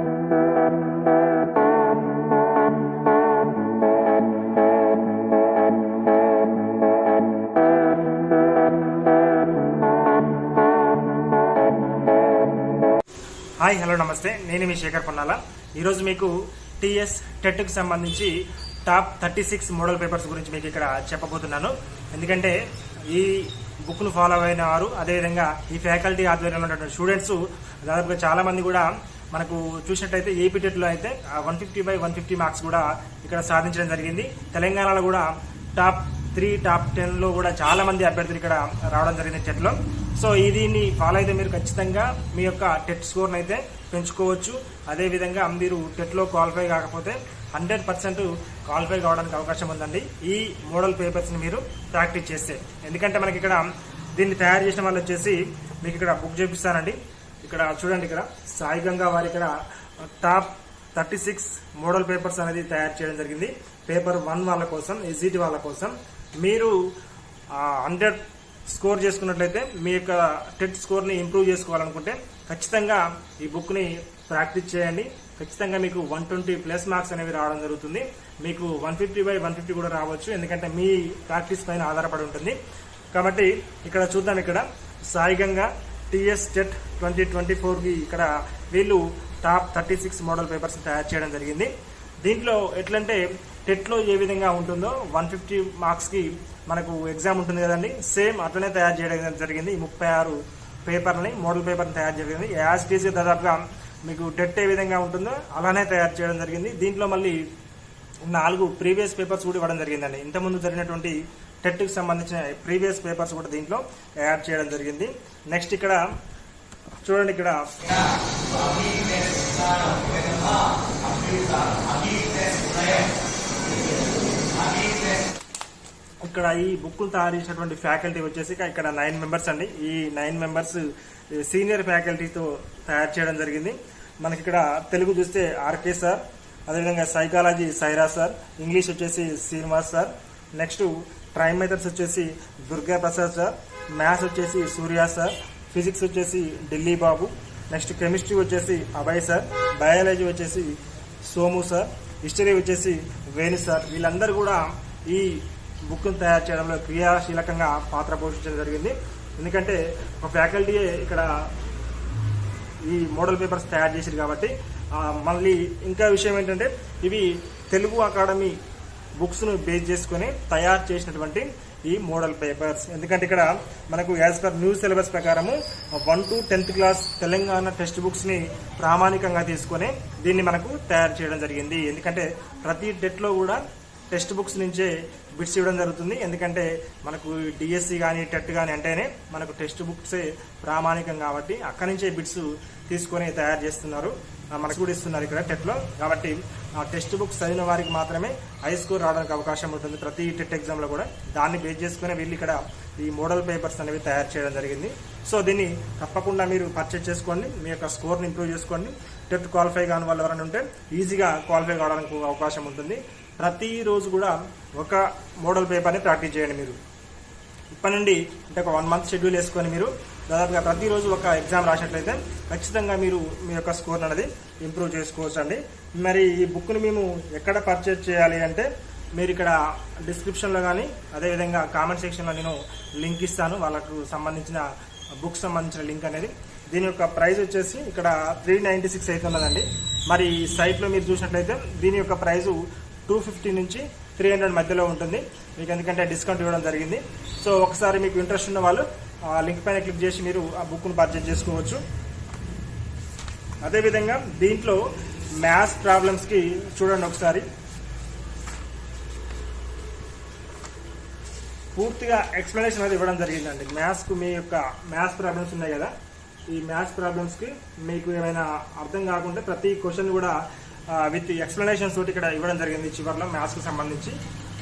Hi hello నమస్తే. నేను మీ శేఖర్ పొన్నాల. ఈరోజు మీకు టీఎస్ టెట్కి సంబంధించి top thirty six model papers గురించి మీకు ఇక్కడ చెప్పబోతున్నాను. ఎందుకంటే ఈ బుక్ను ఫాలో అయిన వారు అదేవిధంగా ఈ ఫ్యాకల్టీ ఆధ్వర్యంలో ఉన్నటువంటి స్టూడెంట్స్ దాదాపుగా చాలామంది కూడా మనకు చూసినట్టయితే ఏపీ టెట్లో అయితే one fifty by one fifty marks కూడా ఇక్కడ సాధించడం జరిగింది. తెలంగాణలో కూడా టాప్ త్రీ టాప్ టెన్లో కూడా చాలా మంది అభ్యర్థులు ఇక్కడ రావడం జరిగింది టెట్లో సో దీన్ని ఫాలో అయితే మీరు ఖచ్చితంగా మీ యొక్క టెట్ స్కోర్ని అయితే పెంచుకోవచ్చు. అదేవిధంగా మీరు టెట్లో క్వాలిఫై కాకపోతే హండ్రెడ్ పర్సెంట్ క్వాలిఫై కావడానికి అవకాశం ఉందండి. ఈ మోడల్ పేపర్స్ని మీరు ప్రాక్టీస్ చేస్తే. ఎందుకంటే మనకి ఇక్కడ దీన్ని తయారు చేసిన వాళ్ళు వచ్చేసి మీకు ఇక్కడ బుక్ చేపిస్తానండి. ఇక్కడ చూడండి ఇక్కడ సాయి గంగా వారి ఇక్కడ top thirty six model papers అనేది తయారు చేయడం జరిగింది. పేపర్ వన్ వాళ్ళ కోసం ఎస్జిటి వాళ్ళ కోసం. మీరు హండ్రెడ్ స్కోర్ చేసుకున్నట్లయితే మీ యొక్క టెట్ స్కోర్ని ఇంప్రూవ్ చేసుకోవాలనుకుంటే ఖచ్చితంగా ఈ బుక్ని ప్రాక్టీస్ చేయండి. ఖచ్చితంగా మీకు వన్ ట్వంటీ ప్లస్ మార్క్స్ అనేవి రావడం జరుగుతుంది. మీకు one fifty by one fifty కూడా రావచ్చు ఎందుకంటే మీ ప్రాక్టీస్ పైన ఆధారపడి ఉంటుంది. కాబట్టి ఇక్కడ చూద్దాం ఇక్కడ Saiganga TS TET twenty twenty ఫోర్కి ఇక్కడ వీళ్ళు top thirty six model papers తయారు చేయడం జరిగింది. దీంట్లో ఎట్లంటే టెట్లో ఏ విధంగా ఉంటుందో వన్ ఫిఫ్టీ మార్క్స్కి మనకు ఎగ్జామ్ ఉంటుంది కదండి. సేమ్ అట్లనే తయారు చేయడం జరిగింది. ఈ ముప్పై ఆరు పేపర్ని మోడల్ పేపర్ని తయారు జరిగింది. యాజ్ టీజ్ దాదాపుగా మీకు టెట్ ఏ విధంగా ఉంటుందో అలానే తయారు చేయడం జరిగింది. దీంట్లో మళ్ళీ నాలుగు ప్రీవియస్ పేపర్స్ కూడా ఇవ్వడం జరిగిందండి. ఇంతకుముందు జరిగినటువంటి టెట్కి సంబంధించిన ప్రీవియస్ పేపర్స్ కూడా దీంట్లో యాడ్ చేయడం జరిగింది. నెక్స్ట్ ఇక్కడ చూడండి ఇక్కడ. ఇక్కడ ఈ బుక్లు తయారు చేసినటువంటి ఫ్యాకల్టీ వచ్చేసి ఇక్కడ నైన్ మెంబర్స్ అండి. ఈ నైన్ మెంబర్స్ సీనియర్ ఫ్యాకల్టీతో తయారు చేయడం జరిగింది. మనకి ఇక్కడ తెలుగు చూస్తే ఆర్కే సార్ అదేవిధంగా సైకాలజీ సైరా సార్ ఇంగ్లీష్ వచ్చేసి శ్రీనివాస్ సార్. నెక్స్ట్ ట్రైమ్ మెథడ్స్ వచ్చేసి దుర్గా ప్రసాద్ సార్ మ్యాథ్స్ వచ్చేసి సూర్య సార్ ఫిజిక్స్ వచ్చేసి ఢిల్లీ బాబు నెక్స్ట్ కెమిస్ట్రీ వచ్చేసి అభయ్ సార్ బయాలజీ వచ్చేసి సోము సార్ హిస్టరీ వచ్చేసి వేణు సార్. వీళ్ళందరూ కూడా ఈ బుక్ను తయారు చేయడంలో క్రియాశీలకంగా పాత్ర పోషించడం జరిగింది. ఎందుకంటే ఒక ఫ్యాకల్టీయే ఇక్కడ ఈ మోడల్ పేపర్స్ తయారు చేశారు కాబట్టి మళ్ళీ ఇంకా విషయం ఏంటంటే ఇవి తెలుగు అకాడమీ బుక్స్ను బేస్ చేసుకొని తయారు చేసినటువంటి ఈ మోడల్ పేపర్స్. ఎందుకంటే ఇక్కడ మనకు యాజ్ పర్ న్యూ సిలబస్ ప్రకారము one to tenth class Telangana text బుక్స్ని ప్రామాణికంగా తీసుకొని దీన్ని మనకు తయారు చేయడం జరిగింది. ఎందుకంటే ప్రతి డెట్లో కూడా టెక్స్ట్ బుక్స్ నుంచే బిట్స్ ఇవ్వడం జరుగుతుంది. ఎందుకంటే మనకు డిఎస్సి కానీ టెట్ కానీ అంటేనే మనకు టెక్స్ట్ బుక్సే ప్రామాణికం కాబట్టి అక్కడి నుంచే బిట్స్ తీసుకొని తయారు చేస్తున్నారు. మనకు కూడా ఇస్తున్నారు ఇక్కడ టెట్లో కాబట్టి ఆ టెక్స్ట్ బుక్స్ చదివిన వారికి మాత్రమే హై స్కోర్ రావడానికి అవకాశం ఉంటుంది. ప్రతి టెట్ ఎగ్జామ్లో కూడా. దాన్ని బేస్ చేసుకుని వీళ్ళు ఇక్కడ ఈ మోడల్ పేపర్స్ అనేవి తయారు చేయడం జరిగింది. సో దీన్ని తప్పకుండా మీరు పర్చేజ్ చేసుకోండి. మీ యొక్క స్కోర్ని ఇంప్రూవ్ చేసుకోండి. టెట్ క్వాలిఫై కాని వాళ్ళు ఎవరైనా ఉంటే ఈజీగా క్వాలిఫై కావడానికి అవకాశం ఉంటుంది. ప్రతిరోజు కూడా ఒక మోడల్ పేపర్ని ప్రాక్టీస్ చేయండి మీరు. ఇప్పటి నుండి అంటే ఒక వన్ మంత్ షెడ్యూల్ వేసుకొని మీరు దాదాపుగా ప్రతిరోజు ఒక ఎగ్జామ్ రాసినట్లయితే ఖచ్చితంగా మీరు మీ యొక్క స్కోర్ అనేది ఇంప్రూవ్ చేసుకోవచ్చు అండి మరి ఈ బుక్ని మేము ఎక్కడ పర్చేజ్ చేయాలి అంటే మీరు ఇక్కడ డిస్క్రిప్షన్లో కానీ అదేవిధంగా కామెంట్ సెక్షన్లో నేను లింక్ ఇస్తాను. వాళ్ళకు సంబంధించిన బుక్ సంబంధించిన లింక్ అనేది. దీని యొక్క ప్రైస్ వచ్చేసి ఇక్కడ త్రీ నైంటీ సిక్స్ అవుతున్నదండి మరి ఈ సైట్లో మీరు చూసినట్లయితే దీని యొక్క ప్రైజు టూ ఫిఫ్టీ నుంచి త్రీ హండ్రెడ్ మధ్యలో ఉంటుంది. మీకు ఎందుకంటే డిస్కౌంట్ ఇవ్వడం జరిగింది. సో ఒకసారి మీకు ఇంట్రెస్ట్ ఉన్న వాళ్ళు ఆ లింక్ పైన క్లిక్ చేసి మీరు ఆ బుక్ను పర్చేజ్ చేసుకోవచ్చు. అదేవిధంగా దీంట్లో మ్యాథ్స్ ప్రాబ్లమ్స్కి చూడండి ఒకసారి. పూర్తిగా ఎక్స్ప్లెనేషన్ అనేది ఇవ్వడం జరిగిందండి. మ్యాథ్స్కు మీ యొక్క మ్యాథ్స్ ప్రాబ్లమ్స్ ఉన్నాయి కదా. ఈ మ్యాథ్స్ ప్రాబ్లమ్స్కి మీకు ఏమైనా అర్థం కాకుంటే ప్రతి క్వశ్చన్ కూడా విత్ ఎక్స్ప్లెనేషన్స్ తోటి ఇక్కడ ఇవ్వడం జరిగింది చివరిలో మ్యాథ్స్కి సంబంధించి.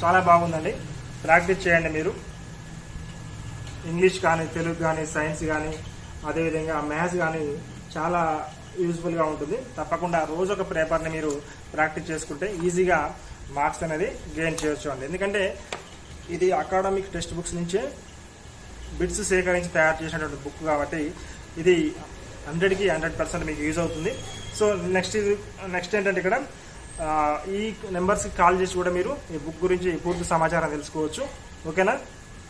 చాలా బాగుందండి. ప్రాక్టీస్ చేయండి మీరు. ఇంగ్లీష్ కానీ తెలుగు కానీ సైన్స్ కానీ అదేవిధంగా మ్యాథ్స్ కానీ చాలా యూజ్ఫుల్గా ఉంటుంది. తప్పకుండా రోజు ఒక పేపర్ని మీరు ప్రాక్టీస్ చేసుకుంటే ఈజీగా మార్క్స్ అనేది గెయిన్ చేయొచ్చు అండి. ఎందుకంటే ఇది అకాడమిక్ టెక్స్ట్ బుక్స్ నుంచే బిట్స్ సేకరించి తయారు చేసినటువంటి బుక్ కాబట్టి ఇది హండ్రెడ్కి హండ్రెడ్ పర్సెంట్ మీకు యూజ్ అవుతుంది. సో నెక్స్ట్ ఇది నెక్స్ట్ ఏంటంటే ఇక్కడ ఈ నెంబర్స్కి కాల్ చేసి కూడా మీరు ఈ బుక్ గురించి పూర్తి సమాచారం తెలుసుకోవచ్చు. ఓకేనా?